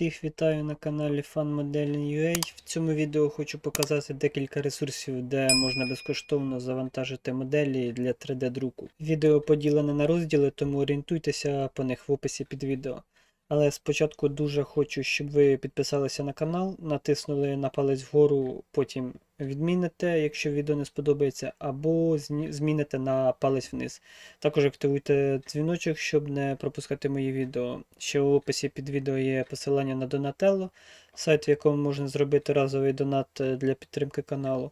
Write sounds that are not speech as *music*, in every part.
Всіх вітаю на каналі FunModeling.ua. В цьому відео хочу показати декілька ресурсів, де можна безкоштовно завантажити моделі для 3D-друку. Відео поділене на розділи, тому орієнтуйтеся по них в описі під відео. Але спочатку дуже хочу, щоб ви підписалися на канал, натиснули на палець вгору, потім відміните, якщо відео не сподобається, або зміните на палець вниз. Також активуйте дзвіночок, щоб не пропускати мої відео. Ще в описі під відео є посилання на Donatello, сайт, в якому можна зробити разовий донат е, для підтримки каналу.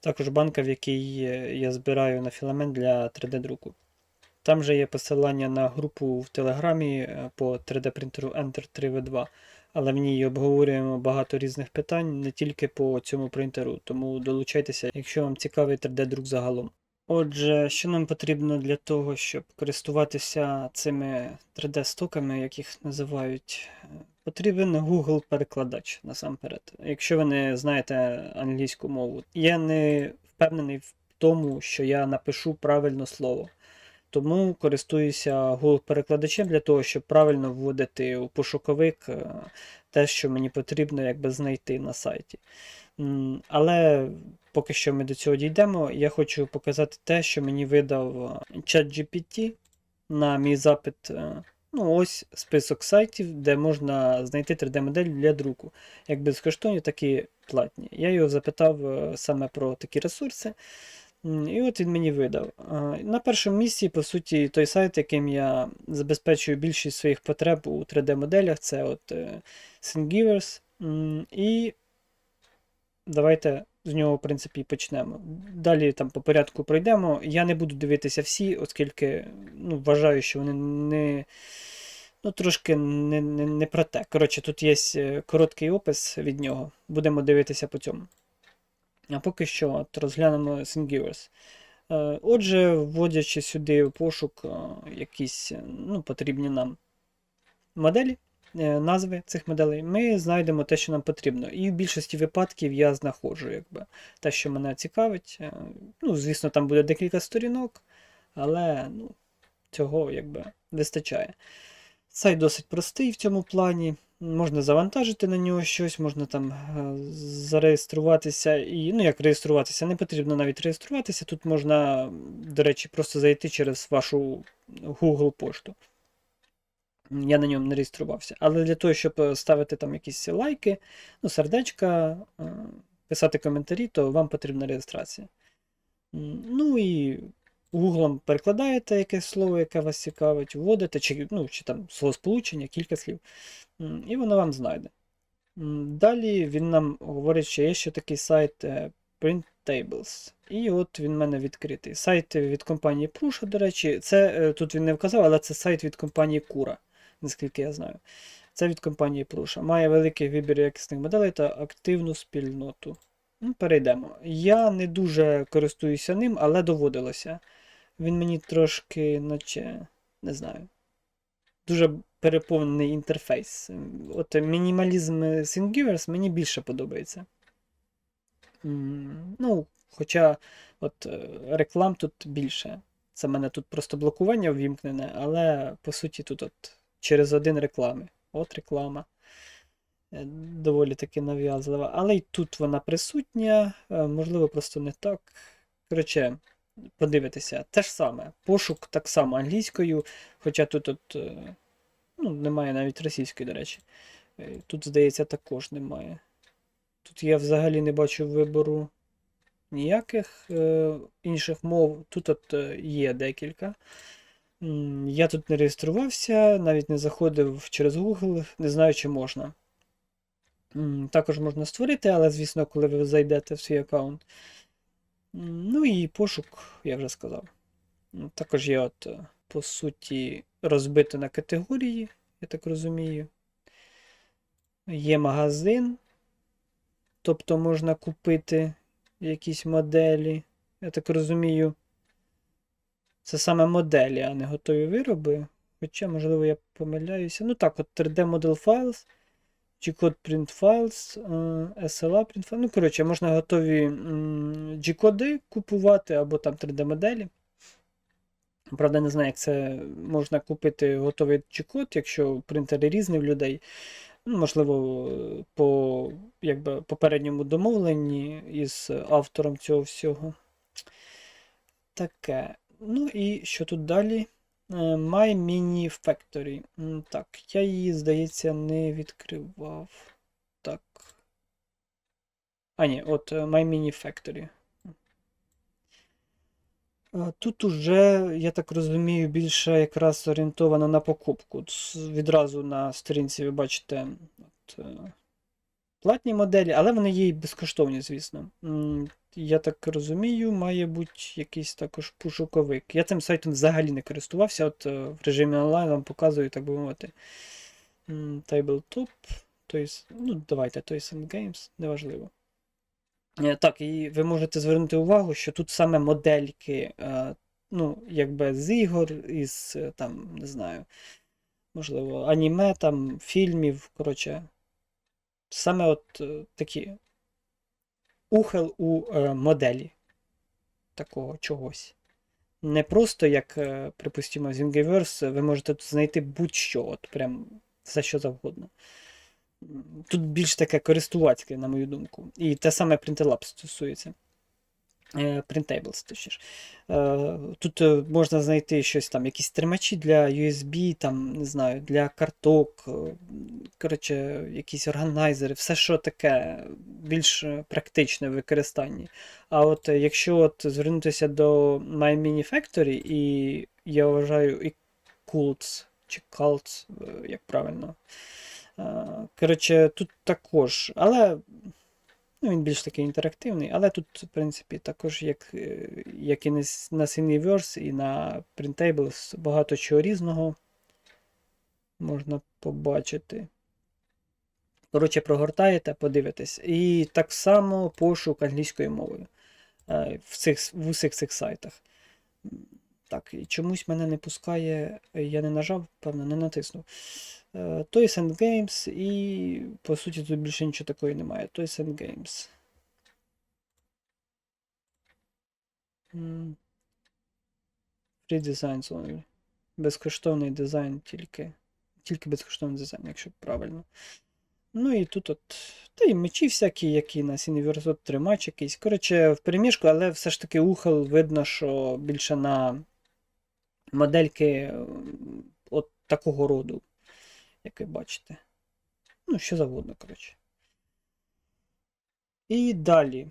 Також банка, в якій е, я збираю на філамент для 3D-друку. Там же є посилання на групу в Телеграмі е, по 3D-принтеру Enter 3V2, але в ній обговорюємо багато різних питань не тільки по цьому принтеру, тому долучайтеся, якщо вам цікавий 3D-друк загалом. Отже, що нам потрібно для того, щоб користуватися цими 3D-стоками, як їх називають, потрібен Google перекладач насамперед. Якщо ви не знаєте англійську мову, я не впевнений в тому, що я напишу правильно слово. Тому користуюся Google перекладачем для того, щоб правильно вводити у пошуковик е, те, що мені потрібно якби знайти на сайті. Але поки що ми до цього дійдемо, я хочу показати те, що мені видав е, ChatGPT на мій запит. е, Ну, ось список сайтів, де можна знайти 3D-модель для друку. Як безкоштовні, так і платні. Я його запитав саме про такі ресурси. І от він мені видав. На першому місці, по суті, той сайт, яким я забезпечую більшість своїх потреб у 3D-моделях, це от е, Thingiverse. І давайте з нього, в принципі, почнемо. Далі там по порядку пройдемо. Я не буду дивитися всі, оскільки ну, вважаю, що вони не. Ну, трошки не, не, не про те. Коротше, тут є е, короткий опис від нього. Будемо дивитися по цьому. А поки що от, розглянемо Thingiverse. Е, Отже, вводячи сюди пошук е, якісь е, ну, потрібні нам моделі, назви цих моделей, ми знайдемо те, що нам потрібно. І в більшості випадків я знаходжу якби, те, що мене цікавить. Ну, звісно, там буде декілька сторінок, але ну, цього якби вистачає. Сайт досить простий в цьому плані. Можна завантажити на нього щось, можна там е, зареєструватися. І, ну, як реєструватися, не потрібно навіть реєструватися. Тут можна, до речі, просто зайти через вашу Google пошту. Я на ньому не реєструвався. Але для того, щоб е, ставити там якісь лайки, ну, сердечка, е, писати коментарі, то вам потрібна реєстрація. Ну і Гуглом перекладаєте якесь слово, яке вас цікавить, вводите, чи, ну, чи там словосполучення, кілька слів, і воно вам знайде. Далі він нам говорить, що є ще такий сайт е, Printables. І от він в мене відкритий. Сайт від компанії Prusa, до речі, це е, тут він не вказав, але це сайт від компанії Kura, наскільки я знаю. Це від компанії Prusa. Має великий вибір якісних моделей та активну спільноту. Перейдемо. Я не дуже користуюся ним, але доводилося. Він мені трошки, наче, не знаю, дуже переповнений інтерфейс. От мінімалізм Thingiverse мені більше подобається. Ну, хоча от е, реклам тут більше. Це мене тут просто блокування ввімкнене, але по суті тут от через один реклами. От реклама. Е, Доволі таки нав'язлива. Але й тут вона присутня, е, можливо, просто не так. Коротше, подивитися. Те ж саме. Пошук так само англійською, хоча тут от, е, ну, немає навіть російської, до речі. Е, Тут, здається, також немає. Тут я взагалі не бачу вибору ніяких е, інших мов. Тут от е, є декілька. Я тут не реєструвався, навіть не заходив через Google, не знаю, чи можна. Також можна створити, але, звісно, коли ви зайдете в свій аккаунт. Ну і пошук, я вже сказав. Також є, от, е, по суті, розбито на категорії, я так розумію. Є магазин, тобто можна купити якісь моделі. Я так розумію, це саме моделі, а не готові вироби. Хоча, можливо, я помиляюся. Ну так, от 3D Model Files, G-Code Print Files, е, SLA Print Files. Ну, коротше, можна готові G-коди купувати або там 3D-моделі. Правда, не знаю, як це можна купити готовий G-код, якщо принтери різні в людей. Ну, Можливо, по якби, попередньому домовленні із автором цього всього. Таке. Ну і що тут далі? My Mini Factory. Так, я її, здається, не відкривав. Так. А, ні, от My Mini Factory. Тут уже, я так розумію, більше якраз орієнтовано на покупку. Відразу на сторінці ви бачите от, е, платні моделі, але вони є і безкоштовні, звісно. Я так розумію, має бути якийсь також пошуковик. Я цим сайтом взагалі не користувався, от е, в режимі онлайн вам показую, так би мовити. Tabletop, Toys, ну давайте Toys and Games, неважливо. Е, Так, і ви можете звернути увагу, що тут саме модельки, е, ну, якби з ігор, із там, не знаю, можливо, аніме, там, фільмів, коротше, саме от е, такі ухил у е, моделі такого чогось. Не просто як, е, припустимо, в Thingiverse, ви можете тут знайти будь-що, от прям все що завгодно. Тут більш таке користувацьке, на мою думку. І те саме Printlab стосується. Е, Printables, точніше. Тут е, можна знайти щось там, якісь тримачі для USB, там, не знаю, для карток, е, коротше, якісь органайзери, все, що таке більш практичне в використанні. А от якщо от звернутися до My Mini Factory, і я вважаю, і Cults, чи Cults, як правильно. Коротше, тут також, але ну, він більш такий інтерактивний, але тут, в принципі, також, як, е, як і на Cineverse, і на Printables, багато чого різного можна побачити. Коротше, прогортаєте, подивитесь. І так само пошук англійською мовою е, в, цих, в усіх цих сайтах. Так, і чомусь мене не пускає, я не нажав, певно, не натиснув. Е, Toys and Games, і по суті тут більше нічого такої немає. Toys and Games. Free Designs only. Безкоштовний дизайн тільки. Тільки безкоштовний дизайн, якщо правильно. Ну і тут от. Та й мечі всякі, які на Cineverse, от тримач якийсь. Коротше, в переміжку, але все ж таки ухил видно, що більше на модельки от такого роду, як ви бачите. Ну, що завгодно, коротше. І далі.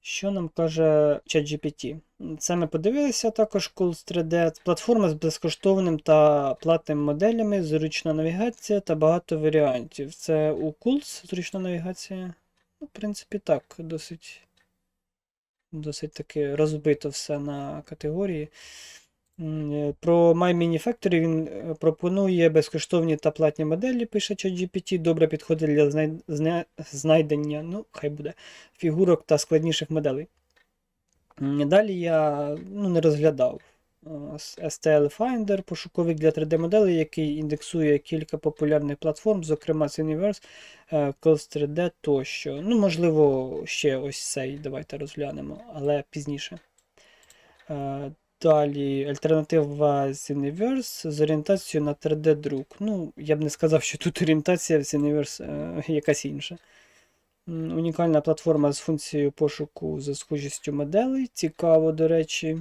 Що нам каже ChatGPT? Це ми подивилися також Cools 3D. Платформа з безкоштовним та платними моделями, зручна навігація та багато варіантів. Це у Cools зручна навігація. Ну, в принципі, так, досить, досить таки розбито все на категорії. Е, Про My Mini Factory він е, пропонує безкоштовні та платні моделі, пише ChatGPT, добре підходить для знайдення, ну, хай буде, фігурок та складніших моделей. Далі я ну, не розглядав е, STL Finder, пошуковик для 3D-моделей, який індексує кілька популярних платформ, зокрема е, Cos 3D тощо. Ну, можливо, ще ось цей давайте розглянемо, але пізніше. Далі альтернатива Cineverse з орієнтацією на 3D-друк. Ну, я б не сказав, що тут орієнтація в Cineverse е, якась інша. Унікальна платформа з функцією пошуку за схожістю моделей. Цікаво, до речі.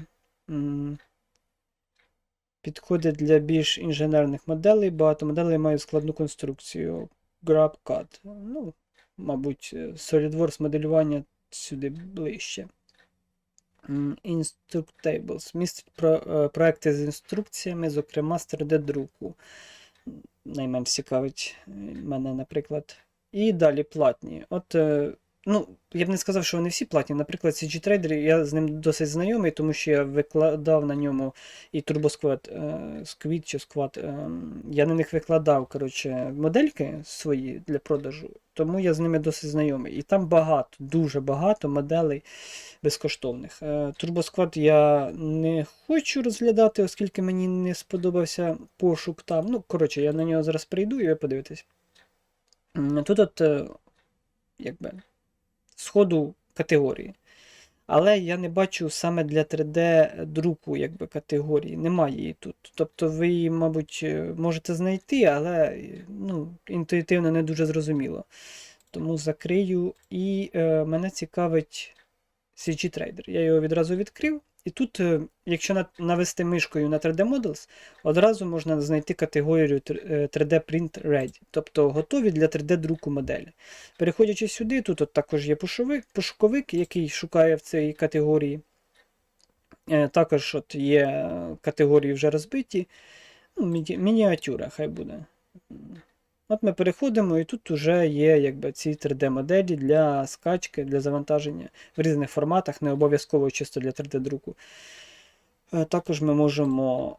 Підходить для більш інженерних моделей. Багато моделей мають складну конструкцію. GrabCAD. Ну, мабуть, е, SolidWorks моделювання сюди ближче. Instructables. Містить е, проекти з інструкціями, зокрема з 3D-друку. Найменш цікавить е, мене, наприклад. І далі платні. От, е, ну, я б не сказав, що вони всі платні. Наприклад, CG Trader, я з ним досить знайомий, тому що я викладав на ньому і TurboSquad, Squid чи Squad. е, Я на них викладав коротше, модельки свої для продажу, тому я з ними досить знайомий. І там багато, дуже багато моделей безкоштовних. Турбосквад я не хочу розглядати, оскільки мені не сподобався пошук там. Ну, коротше, я на нього зараз прийду і ви подивитесь. Тут от, е, якби, сходу категорії. Але я не бачу саме для 3D-друку якби, категорії. Немає її тут. Тобто ви її, мабуть, е, можете знайти, але е, ну, інтуїтивно не дуже зрозуміло. Тому закрию. І е, мене цікавить CG Trader. Я його відразу відкрив. І тут, е, якщо навести мишкою на 3D Models, одразу можна знайти категорію е, 3D Print Ready, тобто готові для 3D друку моделі. Переходячи сюди, тут от також є пошовик, пошуковик, який шукає в цій категорії. Е, Також от є е, категорії вже розбиті. Ну, міні- мініатюра, хай буде. От ми переходимо, і тут вже є якби, ці 3D-моделі для скачки, для завантаження в різних форматах, не обов'язково чисто для 3D-друку. Е, Також ми можемо.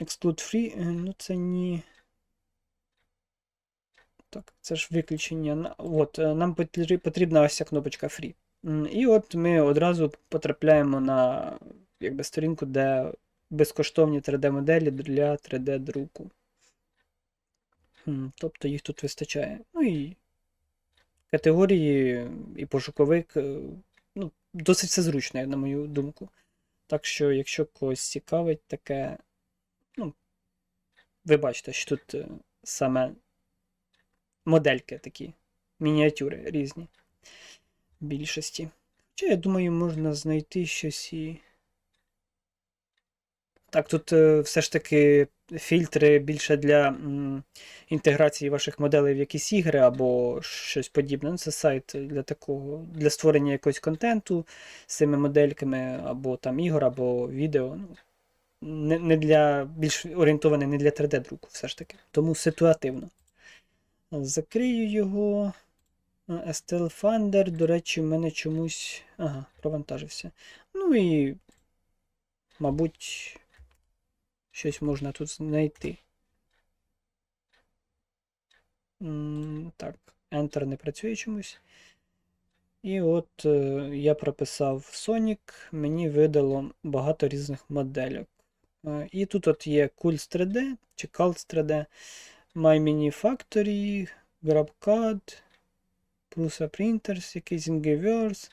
Exclude Free, е, ну це ні. Так, це ж виключення. От, е, нам потрібна ось ця кнопочка Free. І от ми одразу потрапляємо на якби, сторінку, де безкоштовні 3D-моделі для 3D-друку. Тобто їх тут вистачає. Ну і категорії, і пошуковик. е, Ну, досить все зручно, на мою думку. Так що, якщо когось цікавить таке, ну, ви бачите, що тут е, саме модельки такі, мініатюри різні більшості. Хоча, я думаю, можна знайти щось і. Так, тут е, все ж таки фільтри більше для м, інтеграції ваших моделей в якісь ігри або щось подібне. Ну, це сайт для такого, для створення якогось контенту з цими модельками, або там ігор, або відео. Ну, не, не для, більш орієнтований не для 3D-друку, все ж таки. Тому ситуативно. Закрию його. STL Finder, до речі, в мене чомусь. Ага, провантажився. Ну і, мабуть, щось можна тут знайти. Так, Enter не працює чомусь. І от е, я прописав Sonic, мені видало багато різних модельок. Е, І тут от є Cools 3D чи Calts 3D, My Mini Factory, GrabCAD, Prusa Printers, якийсь Ingeverse.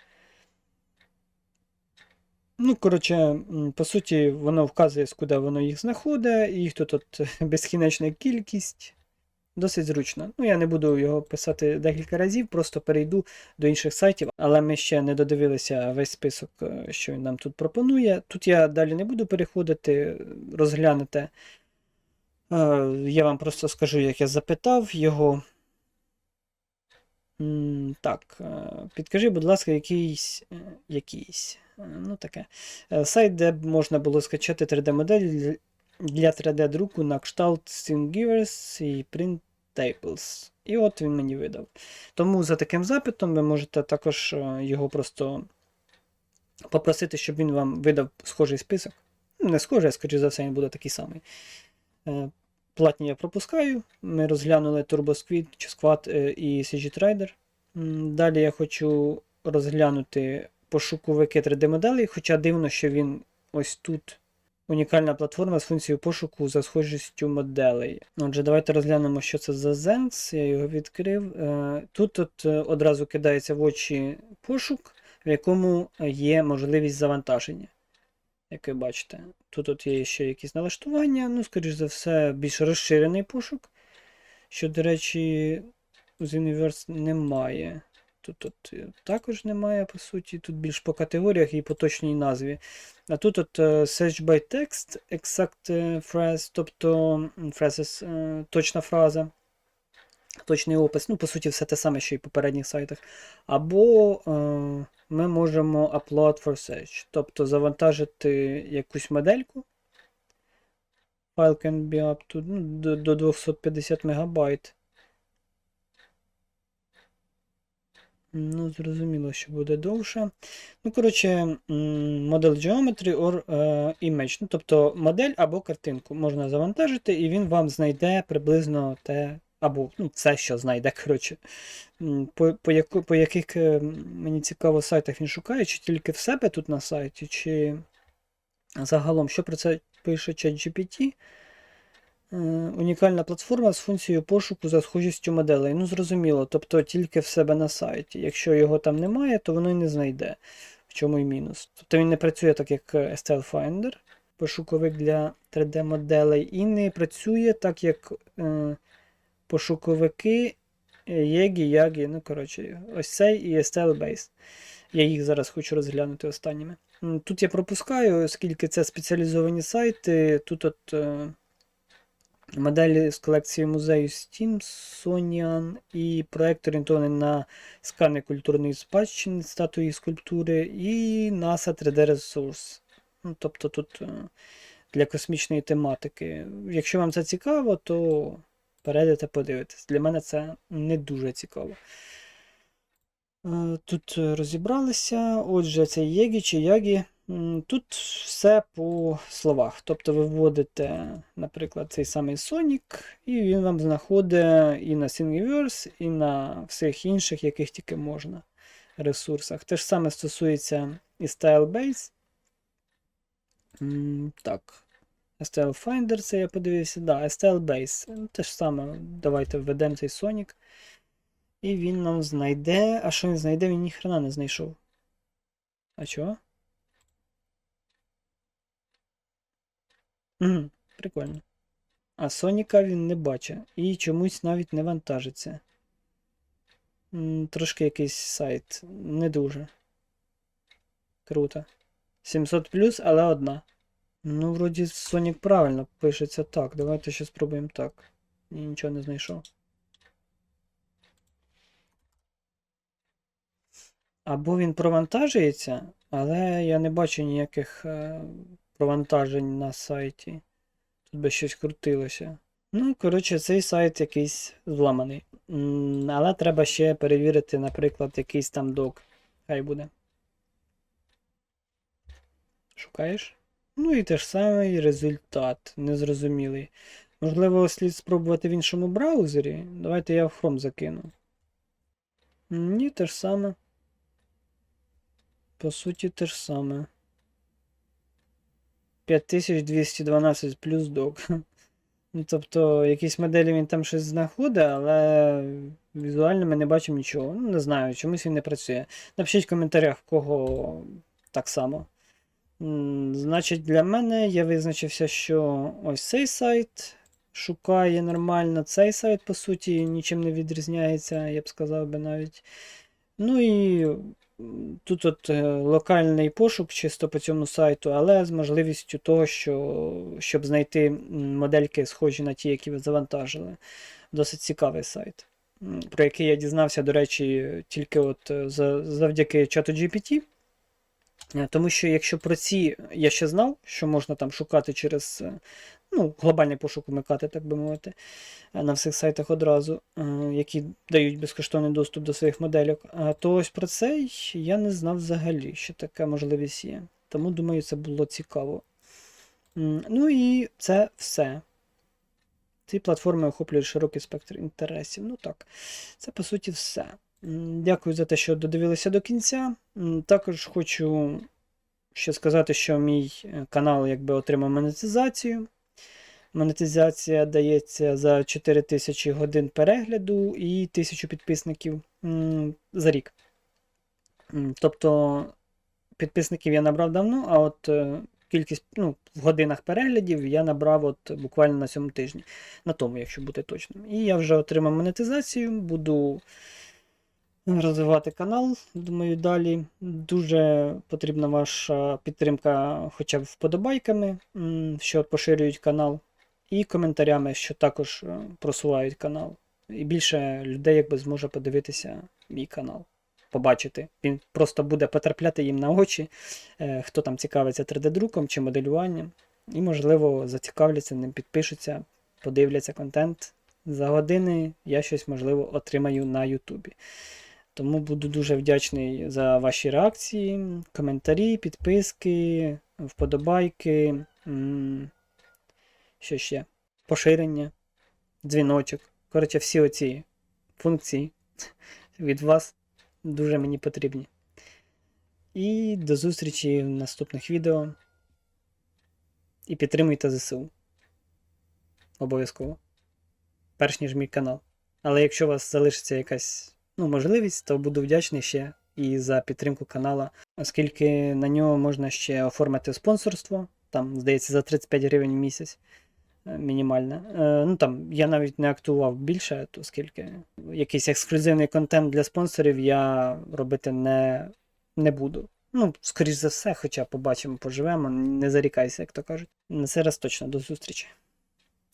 Ну, коротше, по суті, воно вказує, куди воно їх знаходить, їх тут от *laughs* безкінечна кількість. Досить зручно. Ну, я не буду його писати декілька разів, просто перейду до інших сайтів, але ми ще не додивилися весь список, е, що він нам тут пропонує. Тут я далі не буду переходити, розглянете. Е, Я вам просто скажу, як я запитав його. Так, е, підкажи, будь ласка, якийсь. е, якийсь. е, Ну, таке. Сайт, де б можна було скачати 3D-моделі для 3D-друку на кшталт Thingiverse і Printables. І от він мені видав. Тому за таким запитом ви можете також його просто попросити, щоб він вам видав схожий список. Не схожий, а скоріш за все, він буде такий самий. Платні я пропускаю. Ми розглянули TurboSquid, Squad е, і CG Trader. Далі я хочу розглянути пошуковики 3D-моделей, хоча дивно, що він ось тут. Унікальна платформа з функцією пошуку за схожістю моделей. Отже, давайте розглянемо, що це за Zenx. Я його відкрив. Е, Тут от е, одразу кидається в очі пошук, в якому є можливість завантаження. Як ви бачите, тут от є ще якісь налаштування, ну, скоріш за все, більш розширений пошук. Що, до речі, з Universe немає. Тут от е, також немає, по суті. Тут більш по категоріях і по точній назві. А тут от е, Search by Text, Exact е, Phrase, тобто phrases, точна фраза, точний опис. Ну, по суті, все те саме, що і в попередніх сайтах. Або ми можемо upload for search, тобто завантажити якусь модельку. Файл can be up to ну, до, до 250 МБ. Ну, зрозуміло, що буде довше. Ну, коротше, м, Model Geometry or е, Image. Ну, тобто модель або картинку можна завантажити, і він вам знайде приблизно те, або ну, це, що знайде. коротше. По, по, яку, по яких е, мені цікаво сайтах він шукає, чи тільки в себе тут на сайті, чи загалом, що про це пише ChatGPT. Е, Унікальна платформа з функцією пошуку за схожістю моделей. Ну, зрозуміло, тобто тільки в себе на сайті. Якщо його там немає, то воно й не знайде. В чому й мінус. Тобто він не працює так, як STL Finder, пошуковик для 3D-моделей, і не працює так, як е, пошуковики Єгі, Ягі, ну, коротше, ось цей і STL Base. Я їх зараз хочу розглянути останніми. Тут я пропускаю, оскільки це спеціалізовані сайти. Тут от е, моделі з колекції музею Smithsonian і проект орієнтований на скани культурної спадщини, статуї скульптури, і NASA 3D Resource. Ну, тобто тут е, для космічної тематики. Якщо вам це цікаво, то перейдете подивитись. Для мене це не дуже цікаво. Е, Тут е, розібралися. Отже, це Єгі чи Ягі. Тут все по словах. Тобто ви вводите, наприклад, цей самий Sonic, і він вам знаходить і на Thingiverse, і на всіх інших, яких тільки можна ресурсах. Те ж саме стосується і StyleBase. Так. STL Finder, це я подивився. Да, STL Base. Те ж саме. Давайте введемо цей Sonic. І він нам знайде. А що він знайде? Він ніхрена не знайшов. А чого? Угу, прикольно. А Соніка він не бачить. І чомусь навіть не вантажиться. Трошки якийсь сайт. Не дуже. Круто. 700 плюс, але одна. Ну, вроді Sonic правильно пишеться так. Давайте ще спробуємо так. Ні, нічого не знайшов. Або він провантажується, але я не бачу ніяких е, провантажень на сайті. Тут би щось крутилося. Ну, коротше, цей сайт якийсь зламаний. Але треба ще перевірити, наприклад, якийсь там док. Хай буде. Шукаєш? Ну і те ж самий результат, незрозумілий. Можливо, слід спробувати в іншому браузері. Давайте я в Chrome закину. Ні, те ж саме. По суті, те ж саме. 5212 плюс док. Ну, тобто, якісь моделі він там щось знаходить, але візуально ми не бачимо нічого. Ну, не знаю, чомусь він не працює. Напишіть в коментарях, в кого так само. Значить, для мене я визначився, що ось цей сайт шукає нормально. Цей сайт, по суті, нічим не відрізняється, я б сказав би навіть. Ну і тут от е, локальний пошук чисто по цьому сайту, але з можливістю того, що, щоб знайти модельки, схожі на ті, які ви завантажили. Досить цікавий сайт, про який я дізнався, до речі, тільки от е, завдяки чату GPT. Е, Тому що якщо про ці я ще знав, що можна там шукати через е, ну, глобальний пошук вмикати, так би мовити, е, на всіх сайтах одразу, які дають безкоштовний доступ до своїх модельок, то ось про це я не знав взагалі, що така можливість є. Тому думаю, це було цікаво. Ну і це все. Ці платформи охоплюють широкий спектр інтересів. Ну так, це по суті все. Дякую за те, що додивилися до кінця. Також хочу ще сказати, що мій е, канал якби отримав монетизацію. Монетизація дається за 4000 годин перегляду і 1000 підписників за рік. Тобто підписників я набрав давно, а от е, кількість ну, в годинах переглядів я набрав от буквально на цьому тижні. На тому, якщо бути точним. І я вже отримав монетизацію, буду розвивати канал. Думаю, далі. Дуже потрібна ваша підтримка хоча б вподобайками, що поширюють канал, і коментарями, що також е, просувають канал. І більше людей якби зможе подивитися мій канал. Побачити. Він просто буде потрапляти їм на очі, е, хто там цікавиться 3D-друком чи моделюванням. І, можливо, зацікавляться ним, підпишуться, подивляться контент. За години я щось, можливо, отримаю на Ютубі. Тому буду дуже вдячний за ваші реакції, коментарі, підписки, вподобайки. Що ще? Поширення, дзвіночок. Коротше, всі оці функції *laughs* від вас дуже мені потрібні. І до зустрічі в наступних відео. І підтримуйте ЗСУ. обов'язково. Перш ніж мій канал. Але якщо у вас залишиться якась ну, можливість, то буду вдячний ще і за підтримку канала, оскільки на нього можна ще оформити спонсорство. Там, здається, за 35 гривень в місяць е, мінімальне. Ну там я навіть не актував більше, оскільки якийсь ексклюзивний контент для спонсорів я робити не, не буду. Ну, скоріш за все, хоча побачимо, поживемо, не зарікайся, як то кажуть. На цей раз точно до зустрічі.